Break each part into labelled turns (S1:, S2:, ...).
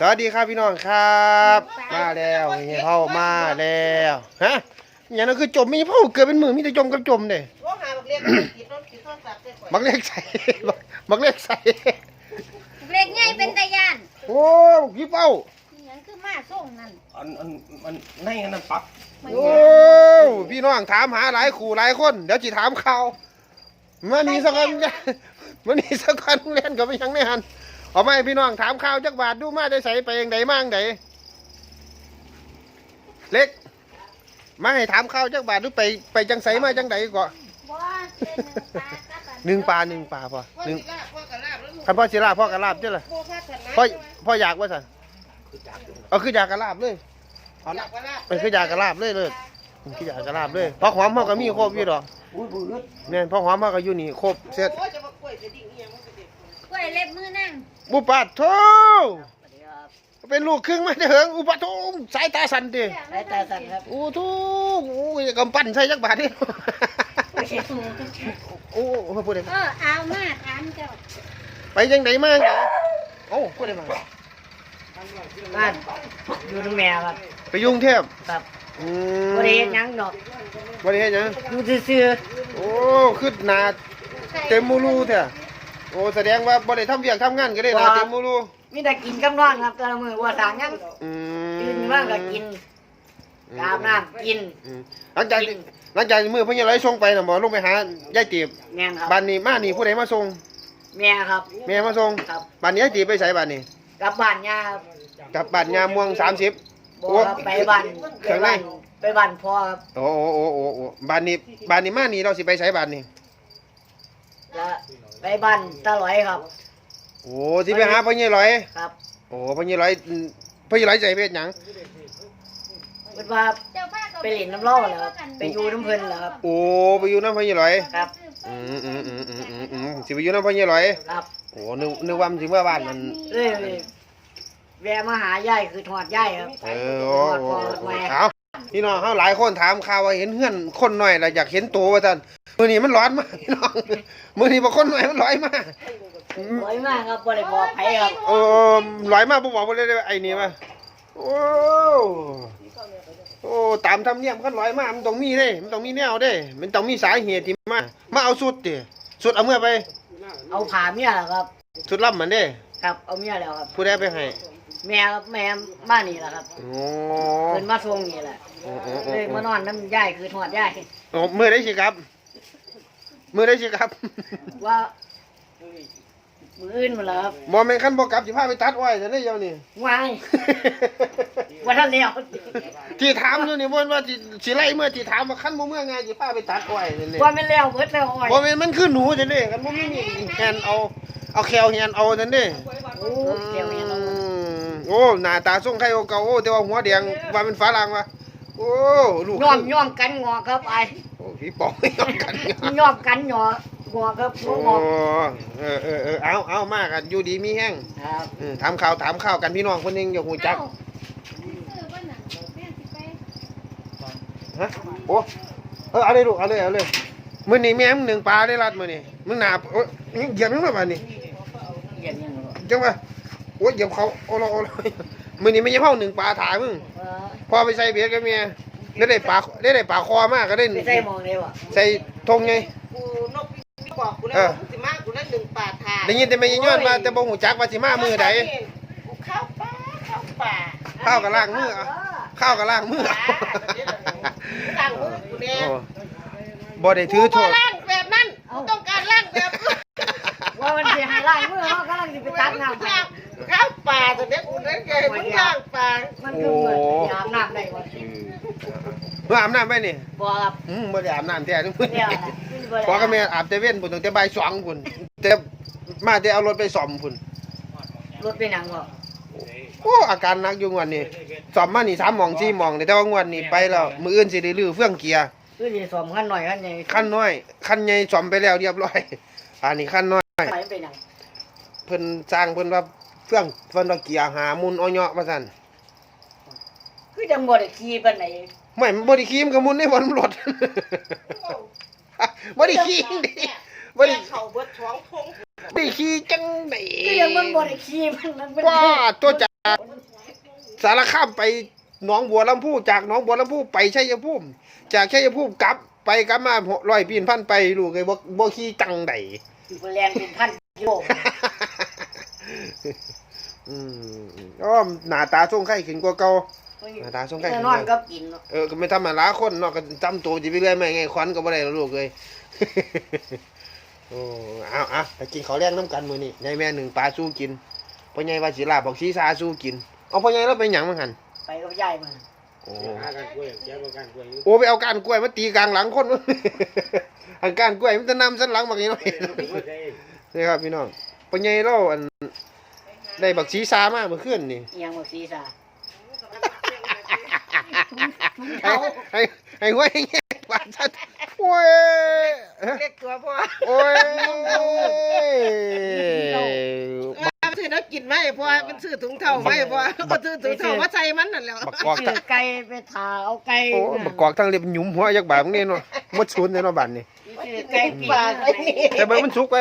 S1: สวัสดีครับพี่น้องครับ มาแล้วเฮียเผามาแล้วฮะอย่างนั้นคือจมมีเผาเกิดเป็นมือมีแต่จมกับจมเด้
S2: โอ้หาบักเรียนกินรถกินโทรศัพท์ได้ก่อน
S1: บักเล็กใส่บักบักเล็กใส่
S3: เล็กใหญ่เป็นตะยาน
S1: โอ้พี่เป้า
S3: อิหยังคือมาส่งนั่น
S4: อันอันมันในอันนั้นปัก
S3: มัน
S1: โอ้พี่น้องถามหาหลายขู่หลายคนเดี๋ยวจีถามข่าวมานี่สักคนมานี่สักคนเล่นกับไม่ยังแน่หัน เอาไหมาให้พี่น้องถามข่าวจักบาทดูมาได้ใส่ไปยังไดมาจั่งใดเล็กมาให้ถามข่าวจักบาทดูไปไปจังใสมาจังใดก่อน
S3: บ่เป็นหนึ่งปลากับอั
S1: หนึ่งปลาหนึ่งปลาพอ
S2: พ่อ
S1: หนึ่ง
S2: สิลาบพ่อกระลาบแล้วลูก
S1: คันพ่อสิลาพ่อกระลาบเจ้าล่ะ
S2: พ่อพัฒนา
S1: พ่อพ่ออยากว่าสันเอาคืออยากกระลาบเลยเอา
S2: อยา
S1: ละ
S2: กกระลาบ
S1: มันคืออยากกระลาบเลยเลยมันคืออยากกระลาบเลยพ่อหอมพ่อก็มีครบอยู่ดอก
S4: อุ้ยบืด
S1: เนี่ยพ่อหอมพ่อก็อยู่นี่ครบเสร็จ
S2: โอ้ยจะมากล้วยจะดิ่งเอียงมันก็เด็ก
S3: กล้วยเล็บมือนั่ง
S1: อุปัตโธเป็นลูกครึ่งมาเถิงอุปัตโธสายตาสั่นดิ
S3: สายตาสั่นครับ
S1: โอ้ทุกโอ้ยกำปั้นใส่จักบาทนี่โอ้โหพูดได้
S3: เออเอามาถามเจ้า
S1: ไปยังไงมาจังใดโอ้พูดได้มา
S5: บ้านอยู่ตรงแม่ครับ
S1: ไปยุ่งเทพ
S5: ครับ
S1: อืม
S5: บริเฮ็ดหยังดอก
S1: บริเฮ็ดหยัง
S5: อยู่ซื่อ
S1: โอ้ขึ้นหนาเต็มมูรูเถอะ โอ้แสดงว่าบ่ได้ทำเวียกทำงานก็ได้หนาเต็มมูรู
S5: ๆมีแต่กินกับนอนครับแต่ละมื้อว่าสร้างหยัง
S1: อืม
S5: ตื่นมาก็กินอาบน้ำกิน
S1: อืมหลังจากที่หลังจากที่มือพญาไรส่งไปน่ะหมอลงไปหายายตีบ
S5: แม่นครับ
S1: บ้านนี้มานี่ผู้ใดมาส่ง
S5: แม่ครับ
S1: แม่มาส่ง
S5: ครับ
S1: บ้านนี้ยายตีบไปไสบ้านนี้
S5: กลับบ้านย่าครับ
S1: กลับบ้านยามม่วง30
S5: บ่ครับไปบ้านไป
S1: ข้างใน
S5: บ้านไปบ้านพ่อครับ
S1: โอ้โอ้โอ้โอ้โอ้บ้านนี้บ้านนี้มานี่เราสิไปไสบ้านนี้
S5: แล้ว ไปบ้านตาหลอยครับ
S1: โอ้สิไปหาพญาร้อย
S5: ครับ
S1: โอ้พญาร้อยอืมพญาร้อยใจเพชรหยัง
S5: เพิ่นว่า
S3: เจ้าพา
S5: ไปเล่นน้ำเล่าเหรอครับไปอยู่น้ำเพิ่นเหรอครับ
S1: โอ้ไปอยู่น้ำพญาร้อย
S5: ครับ
S1: อืมอืมอืมอืมอืมอืมสิไปอยู่น้ำพญาร้อย
S5: ครับ
S1: โอ้นึกนึกว่ามันถึงว่าบ้านมัน
S5: เอ้ยแวะมาหายายคือทอดยายครับ
S1: เออโอ้โอ้โอ้เอาพี่น้องเขาหลายคนถามข่าวว่าเห็นเฮือนคนหน่อยแล้วอยากเห็นตัวว่าท่าน มื้อนี้มันร้อนมากพี่น้องมื้อนี้บ่คนหน่อยมันร้อยมาก
S5: สวยมากครับบ่ได้บอกไผครับ
S1: เออร้อยมากบ่บอกบ่ได้ไอ้นี่มาโอ้โอ้ตามธรรมเนียมกันร้อยมากมันต้องมีเด้ มันต้องมีแนวเด้ มันต้องมีสาเหตุที่มามาเอาสุดดิสุดเอาเมื่อไป
S5: เอาผ่าเมียเหรอครับ
S1: สุดล่ำมันเด้
S5: ครับเอาเมียแล้วครับ
S1: ผู้ใดไปให้
S5: แม่ครับแม่มานี่แหละครับ
S1: โอ้
S5: เพิ่นมาส่งนี่แหละ
S1: โอ้โอ้โอ้
S5: เลยมานอนน้ำยายคือทอดยาย
S1: โอ้มื้อได้สิครับ มื้อได้สิครับ
S5: ว่ามืออื่นมาแล้วครับ
S1: บ่แม่นคันบ่กลับสิพาไปตัดอ้อยซะเด้เดี๋ยวนี้
S5: วายว่าท่านเลี้ยว
S1: ที่ถามอยู่นี่บ่แม่นว่าสิสิไล่เมื่อที่ถามว่าคันบ่เมื่อไงสิพาไปตัดอ้อยนั่นนี่
S5: ว่าไม่นแล้วเบิดแล้วอ้อย
S1: บ่แม่นมันคือหนูซะเด้คันบ่มีนี่แฮนเอาเอาแควแฮนเอานั่นเด้
S5: โอ้เกี่ยวยัง
S1: อืมโอ้หน้าตาทรงไทยเก่าๆโอ้แต่ว่าหัวแดงว่าเป็นฝรั่งว่ะโอ้ลูก
S5: ย่อมย่อมกันงอครับไอ้
S1: โอ้พี่ปองย่อมกัน
S5: ย่อมกันงองอครับ
S1: โอ้
S5: งอ
S1: เออเออเออเอาเอามากันอยู่ดีมีแห้ง
S5: ครับ
S1: เออถามข่าวถามข่าวกันพี่น้องคนหนึงอย่าหูจัก
S3: เอ้าซื้อบ่น่ะแม่สิไป
S1: ฮะโอ้เออเอาเลยลูกเอาเลยเอาเลยมื้อนี้แม่มึงหนึ่งปลาได้รัดมื้อนี้มึงหนาโอ้ยเหยียบมึงมาบัดนี้
S5: เกี่ยวยังบ่
S1: จังว่าโอ้ยเหยียบเขาโอ้โลโอ้โลมื้อนี้ไม่ใช่เผาหนึ่งปลาถ่ายมึง
S5: เออ
S1: พอไปใส่เบ็ดกับเมีย ได้ได้ปลาได้ได้ปลาคอมากก็ได้
S5: ไปใส่หมองได้บ่
S1: ใส่ธงไง
S2: กูนกพี่บอกกูแล้ว
S1: เออ
S2: ว่ากูสิมากูนั่นหนึ่งป่าทา
S1: ได้ยินแต่ไม่ยินย้อนมาแต่บ่หูจักว่าสิมามือใด
S2: กูเข้าป่าเข้าป่า
S1: ข้าวกับล่างมือเอาข้าวกับล่างมือเอา
S2: ต่างมือกูเนี่ย
S1: โอ้บ่ได้ถือโท
S2: กู
S1: ษ
S2: ล่างแบบนั้นกูต้องการล่างแบบนั้น
S5: ว่ามันสิหาล้างมือเฮากำลังสิไปตักน้ำ
S2: ล่างเข้าป่าแต่เนี้ยกูนั่นไงมึงล่างป่า
S5: มันคือเหมือนสิอาบน้ำได้บ่
S1: เมื่ออาบน้ำไปนี่
S5: บ่ครับ
S1: อืมบ่ได้อาบน้ำแท้ทุกมื้อ
S5: เดี๋ยว
S1: นี้
S5: นะบ่ได้
S1: พอกับแม่อาบแต่เว้นพุ่นตั้งแต่บ่าย2พุ่นแต่มาแต่เอารถไปซ่อมพุ่น
S5: รถเป็นหยังบ่
S1: โอ้อาการหนักอยู่งวดนี้ซ่อมมานี่3หม่อง4หม่องแต่ว่างวดนี้ไปแล้วมื้ออื่นสิได้ลื้อเฟื่องเกียร์
S5: คือสิสวมคันหน่อยคันใหญ่
S1: คันน้อยคันใหญ่ซ่อมไปแล้วเรียบร้อย อันนี้คันน้อย
S5: ไปเป็นหยัง
S1: เพิ่นสร้างเพิ่นว่าเฟื่องเพิ่นว่าเกียร์หามุนอ้อยเหาะว่าซั่น
S5: คือจังบ่ได้ขี่ปานใด
S1: ไม่มันบ่ได้ขี่มันก็มุนในบนรถบ่ได้ขี่ดิบ่ได้
S2: เขาเบิดท้องพง
S1: บ่ได้ขี่จังได๋
S5: คือยังมันบ่ได้ขี่มันมันเป็น
S1: ว่าตัวจักสารคามไปหนองบัวลำพูจากหนองบัวลำพูไปชัยภูมิจากชัยภูมิกลับไปกลับมาร้อยปีนพันไปลูกไอ้บ่บ่ขี่จังได
S5: คือแรงเป็นพันกิโล
S1: อืมอ๋อมหน้าตาทรงไข่ขึ้นกว่าเก่า หน้าตาทรงไข่
S5: แน่
S1: ขึ้น
S5: น
S1: ก
S5: อน
S1: ว่า
S5: ก็กินเนาะ
S1: เออก็ไม่ธรรมดาคนเนาะก็จำตัวสิไปเรื่อยไม่ไงควันก็บ่ได้แล้วลูกเอ้ยโอ้เอาเอาไปกินข้าวแรงน้ำกันมื้อนี้ยายแม่หนึ่งปลาสู้กินพ่อใหญ่ว่าสิลาบบอกซีซาสู้กินเอาพ่อใหญ่เราไปหยังมั้งหั่น
S5: ไปกับยายมัน
S1: โอ้
S2: หากันกล้วยแก้วกันกล้วย
S1: โอ้ไปเอาก้านกล้วยมาตีกลางหลังคนอันก้านกล้วยมันจะนำสันหลังบักนี้หน่อยนี่ครับพี่น้องปัญญาเราอันได้บักชีซามาเมื่อคืนนี่
S5: เอียงหมดศี รษะ
S1: ให้ให้ให้ห้วยแง่บาดชัดโอ้ย
S2: เล็กตัวพ่อ
S1: โอ้ย
S2: ว่าซื้อน้ำกินไว้พ่อเป็นซื้อถุงเท่าไว้พ่อเอาซื้อถุงเท่ามาใส่มันนั่นแหละ
S1: บักกอก
S5: ซื้
S1: ทั้ง
S5: อไก่ไปทาเอาไก่
S1: โอ้บักกอกทั้งเล็บหยุมหัวยักบาดมึงนี่เนาะหมดชุนเลยเนาะบัดนี่
S5: ซื้อไก่ปี
S2: ปากไอ้นี่
S1: แต่เบิ่งมันสุกไป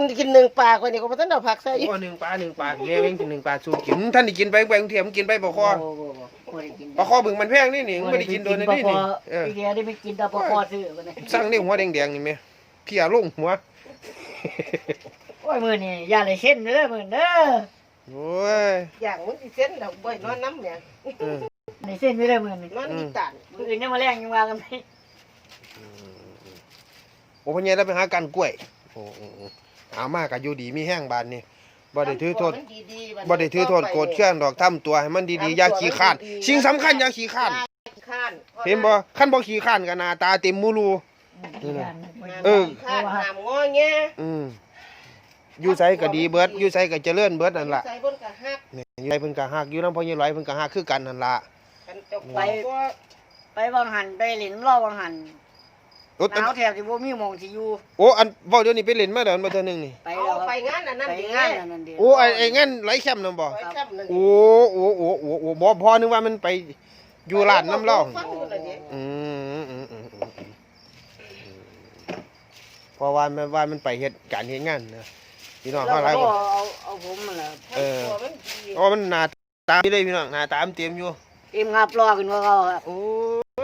S2: มันกินหนึ่งปากคนนี้ก็ไม่ต้องเอาผักใส่
S1: โอ้หนึ่งปลาหนึ่งปลาแม่เว้งกินหนึ่งปลาสู้กินท่านได้กินไปไปกรุงเทพมันกินไปบ่คอ
S5: โอ้โหบ่ได้กิน
S1: ปลาคอบึงมันแพงนี่นี่มึงไม่ได้กินโดนนี่นี่เออ
S5: พี่เดียได้ไปกินแต่ปลาคอซื้อมาเนี่ย
S1: สั่งนี่หัวแดงๆนี่แม่เพียลงหัว
S5: โอ้ยมือนี่อย่าเลยเส้นเด้อมือเด้อ
S1: โอ้ย
S2: อย่างมันสิเส้นดอกบ่อยนอนน้ำเนี่ย
S1: เออ
S5: ในเส้นไม่ได้มือนี่
S2: นอนอีตาน
S5: มืออื่นยังมาแรงยังว่ากันไป
S1: โอ้พ่อใหญ่เราไปหากันกล้วยโอ้โอ้โอ้ เอามากกับอยู่ดีมีแห้งบานนี่บ่ได้ถือโทษบ่ได้ถือโทษโกรธเครื่องดอกทำตัวให้มันดีๆอย่าขี้ข้านสิ่งสำคัญอย่าขี้ข้าน
S2: ข้าน
S1: เห็นบ่คันบ่ขี้ข้านก็หน้าตาเต็มมูรูเออ
S2: ข้านหามงอแง
S1: อืมอยู่ไสก็ดีเบิดอยู่ไสก็เจริญเบิดนั่นล่ะ
S2: ใส่บนกระหัก
S1: นี่อยู่ไสเพิ่นก็ฮักอยู่นำพ่อใหญ่หลอยเพิ่นก็ฮักคือกันนั่นล่ะ
S2: กันจะไป
S5: ไปบางหันไปหลินรอบบางหัน
S1: โอ้
S5: หนาวแถบที่บ่มีหมองสิอยู่
S1: โอ้อันเว้าเดี๋ยวนี้ไปเล่นมาเดี๋ยวมาเทื่อนึงนี่
S5: ไป
S2: เอา
S5: แล้ว
S2: ไปงานอันนั้น
S5: ไป
S2: ดี
S5: งานอันนั้นเดียว
S1: โอ้ไอ้ไอ้งั้นไหลแคมป์นำบ่
S2: ไปแคมป์นั่น
S1: โอ้โอ้โอ้โอ้โอ้บ่พอนึกว่ามันไปอยู่ร้านน้ำเหล้า
S2: ฟังอยู่เลยเนี่ย
S1: อืมอืมอืมอืมอืมเพราะว่ามันว่ามันไปเฮ็ดการเฮ็ดงานนะพี่น้อง
S5: เรา
S1: เขาหลาย
S5: ก็
S1: คน
S5: เอาเอาผมมาแล้ว
S1: เออ
S2: ตัวมันดี
S1: อ๋อมันหน้าตาดีเลยพี่น้องหน้าตามันเต็มอยู่
S5: เอ็มครับรอขึ้นว่าเขาครับ
S1: โอ้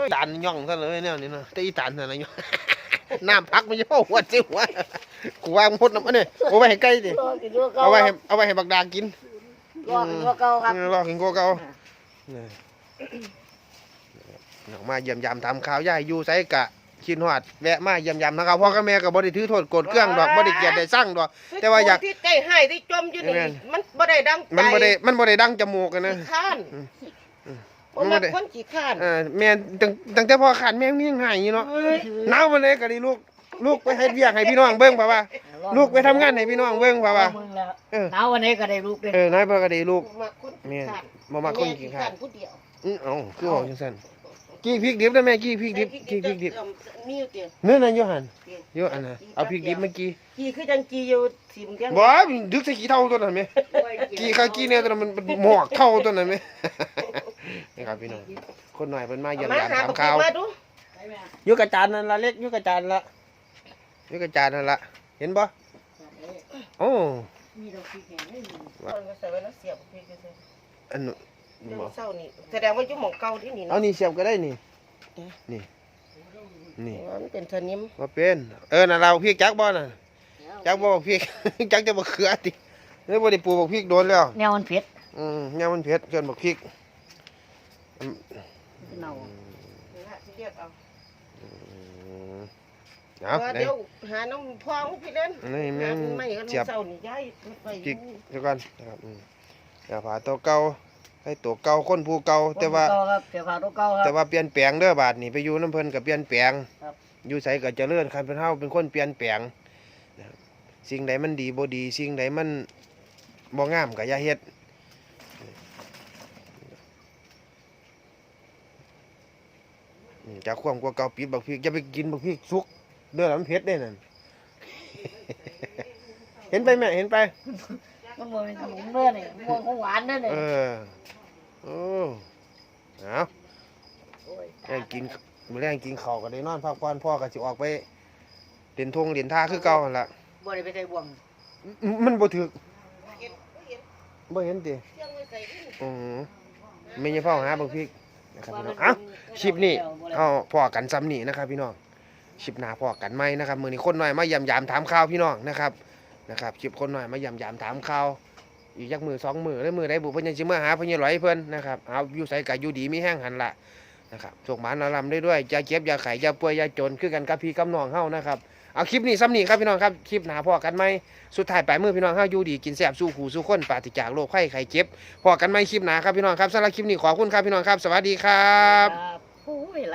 S1: ยตานย่องซะเลยเนี่ยนี่นะแต่อีตานนั่นน่ะย่อง น้ำพักมันย่อหัวจิ๋วะกูวางพดน้ำอันนี้เอาไว้ให้ไก่ดิ
S5: รอขึ้นว่าเขา
S1: เอาไว้ให้เอาไว้ให้บักดากิน
S5: รอขึ้นว่าเขาครับ
S1: เออรอกินโกเก่านี่ออกมาเยี่ยมยามทำข่าวยายอยู่ไสกะคิดฮอดแวะมาเยี่ยมยามนะครับพ่อกับแม่ก็บ่ได้ถือโทษโกรธเครื่องดอกบ่ได้เกลียดได้สั่งดอก แต่ว่าอยาก
S2: ที่ใจให้ที่จมอยู่นี่
S1: แม่น
S2: มันบ่ได้ดังใจ
S1: มันบ่ได้มันบ่ได้ดังจมูกกันนะ
S2: ขี้ข้าน
S1: อืมอืม
S2: บ่มักคนขี้ข้าน
S1: เออแม่ตั้งตั้งแต่พ่อขาดแม่มันยังหายอยู่เนาะหนาวมาเลยก็ดิลูกลูกไปให้เวียกให้พี่น้องเบิ่งป่ะว่าลูกไปทำงานให้พี่น้องเบิ่งป่ะว่า
S5: มึงแล้ว
S1: เออ
S5: หนาววันนี้ก็ได้ลูกเลย
S1: เออนายพ่อก็ดีลูก
S2: บ่มักคน
S1: แม่
S2: ขี้ข้าน
S1: บ่มาคนขี้ขาด
S2: ผู้เดียว
S1: อื้อเอ้าคือบอกจังซั่นกี้พริกดิบได้แม่กี้พริกดิบกี้พริกดิบ
S2: มีอยู่เดียว
S1: เนื้อนั่นอยู่หั่นอยู่อันน่ะเอาพริกดิบเมื่อกี้
S2: กี่คือจังกี่อยู่ทีมเดียว
S1: บ่ดึกใส่ขี้เท่าตัวนั้นแม่กี้ข้าวกี้เนี่ยตัวนั้นมันมันหมอกเท่าตัวนั้นแม่ นี่ครับพี่น้องคนหน่อยเพิ่นมาเยี่ยม
S2: มายา
S1: ม
S2: หา
S1: ถาม
S2: บัก
S1: ข่าว
S2: มาดู
S1: อยู่กับจานนั่นละเล็กอยู่กับจานละอยู่กับจานนั่นละเห็นบ่โอ้
S5: มีดอกพริกแห้งไม่มี
S2: มันก็ใส่ไว้แล้วเสียบพริกก็ใส่
S1: อันนู้น
S2: เรื่อง
S1: บ่
S2: เศร้านี่แสดงว่าอยู่หม่องเก่าที่นี่
S1: เอา
S2: เนาะ
S1: นี่เสียบก็ได้นี่นี่นี่
S2: มันเป็นสนิม
S1: ว่าเป็นเออน่ะเราพริกจักบ่น่ะจักบ่บอกพริกจักจะบ่เขือติเฮ้ยบ่ได้ปลูกบอกพริกโดนแล้ว
S5: แนวมันเผ็ด
S1: อืมยามมันเผ็ดเกินบอกพริก
S5: เน่า
S2: นี่ฮะที่เรียกเอา
S1: อืมเอา
S2: ว่า
S1: ได้
S2: เดี๋ยวหาน้องพองพี่เล่น
S1: นี่แม่ง
S2: ไม่ก็
S1: เสียบ
S2: เศร้านี่ย้ายไป
S1: พริกเดี๋ยวก่อนนะครับอืมอย่าผาตัวเก่าให้ตัวเก่าคนผู้เก่าแต่ว่า
S5: เก่ครับเสียผ้าตัวเก่าค
S1: แต่
S5: รับ
S1: ว่าเปลี่ยนแปลงเด้อบาดนี่ไปอยู่น้ำเพิ่นก็เปลี่ยนแปลง
S5: ครับ
S1: อยู่ไสก็เจริญคันเป็นเฮาเป็นคนเปลี่ยนแปลงนะครับสิ่งใดมันดีบ่ดี สิ่งใดมันบ่งามก็อย่าเฮ็ดอืม จากความกลัวเก่าปิดบักพริกอย่าไปกินบักพริกสุกเด้อแล้วมันเผ็ดเด้นั่น เห็นไปแม่เห็นไป
S5: มันบ่เป็นขนมเด้อนี่มันบ่ของหวานเด้อนี่
S1: เออ โอ้เอาแรงกินมื้อแรงกินข้าวก็ได้นอนพักผ่อนพ่อก็สิออกไปเล่นทงเล่นท่าคือเก่าหั่นล่ะ
S5: บ่ได้ไปใส่บ่วง
S1: มมันบ่ถึก
S2: เห็นเห็น
S1: บ่เห็นติ
S2: เชียงไว้ใส่ดิ
S1: อืมไม่ใช่พ่อหาบักพริก นะครับพี่น้องเอ้าคลิปนี้เอาพอกันซ้ำนี่นะครับ พี่น้องคลิปหน้าพอกันไหมนะครับมือนี้คนหน่อยมายำยามถามข่าวพี่น้องนะครับนะครับคลิปคนหน่อยมายำยามถามข่าวอีกยักมือสองมือแล้วมือได้บุเพิ่นยังสิมาหาเพิ่นยังร้อยเพิ่นนะครับเอาอยู่ใส่กับอยู่ดีมีแห้งหันละนะครับส่งหมานนารำได้ด้วยอย่าเจ็บอย่าไข้อย่าป่วยอย่าจนคือกันกับพี่กับน้องเฮานะครับ เอาคลิปนี้ซ้ำนี่ครับพี่น้องครับคลิปหนาพอกันไหมสุดท้ายปลายมือพี่น้องเฮาอยู่ดีกินแซ่บสู้หูสู้คนปราศจากโรคไข้ไข้เจ็บพอกันไม่คลิปหนาครับพี่น้องครับสำหรับคลิปนี้ขอบคุณครับพี่น้องครับ สวัสดีครับ